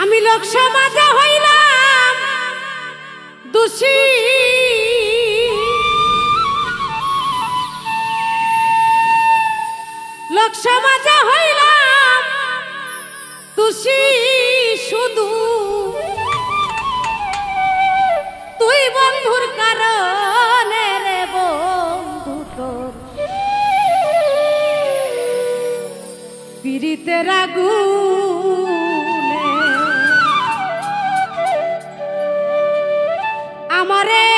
আমি লোক সমাজে হইলাম দোষী। লোক সমাজে হইলাম দোষী শুধু। তুই বন্ধুর কারণে রে বন্ধু তোর। পিড়িতে রাগু করে।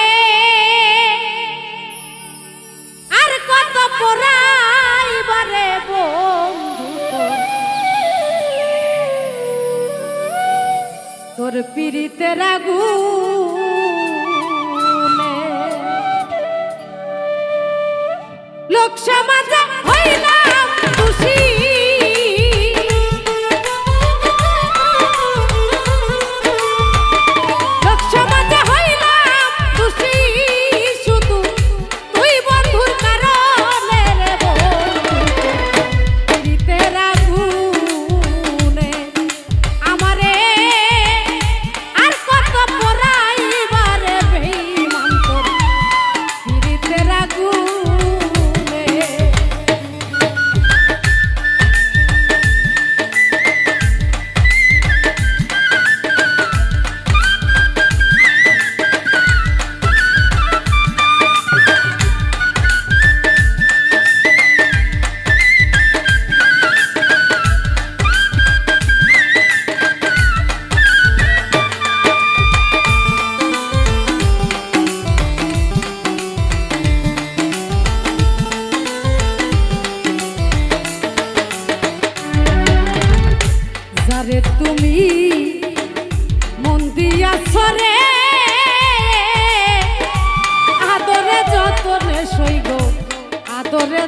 আর কত পোড়াই বারে বন্ধু তোর পিড়িতে রাগু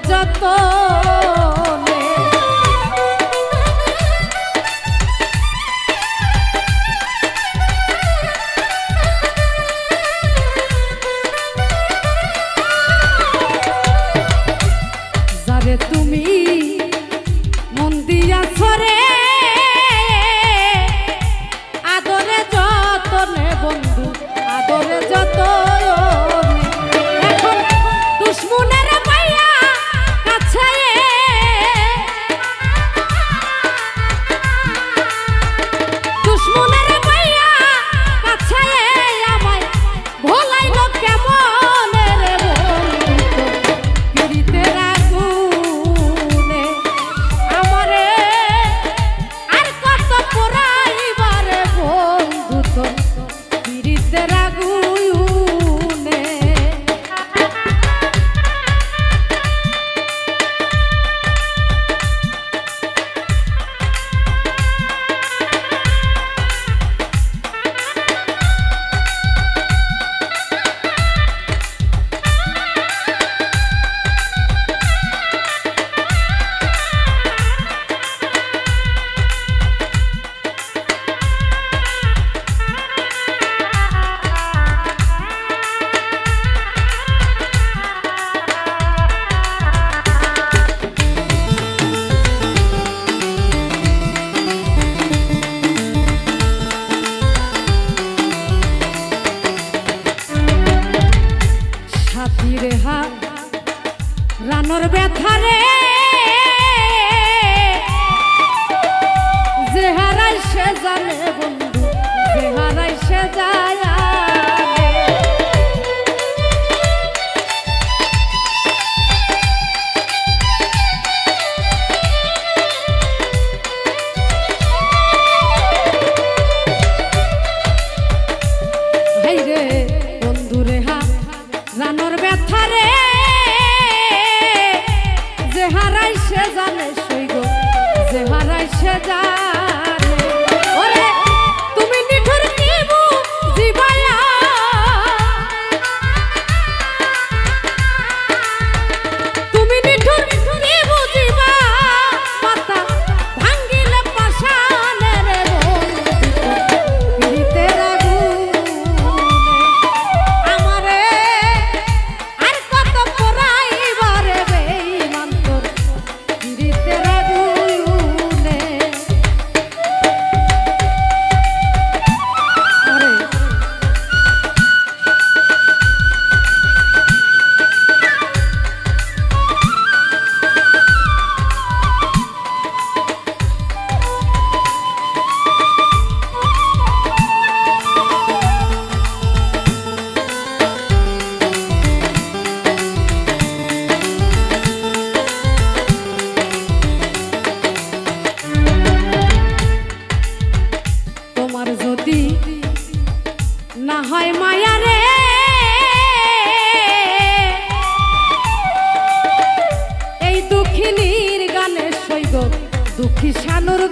যত শানুর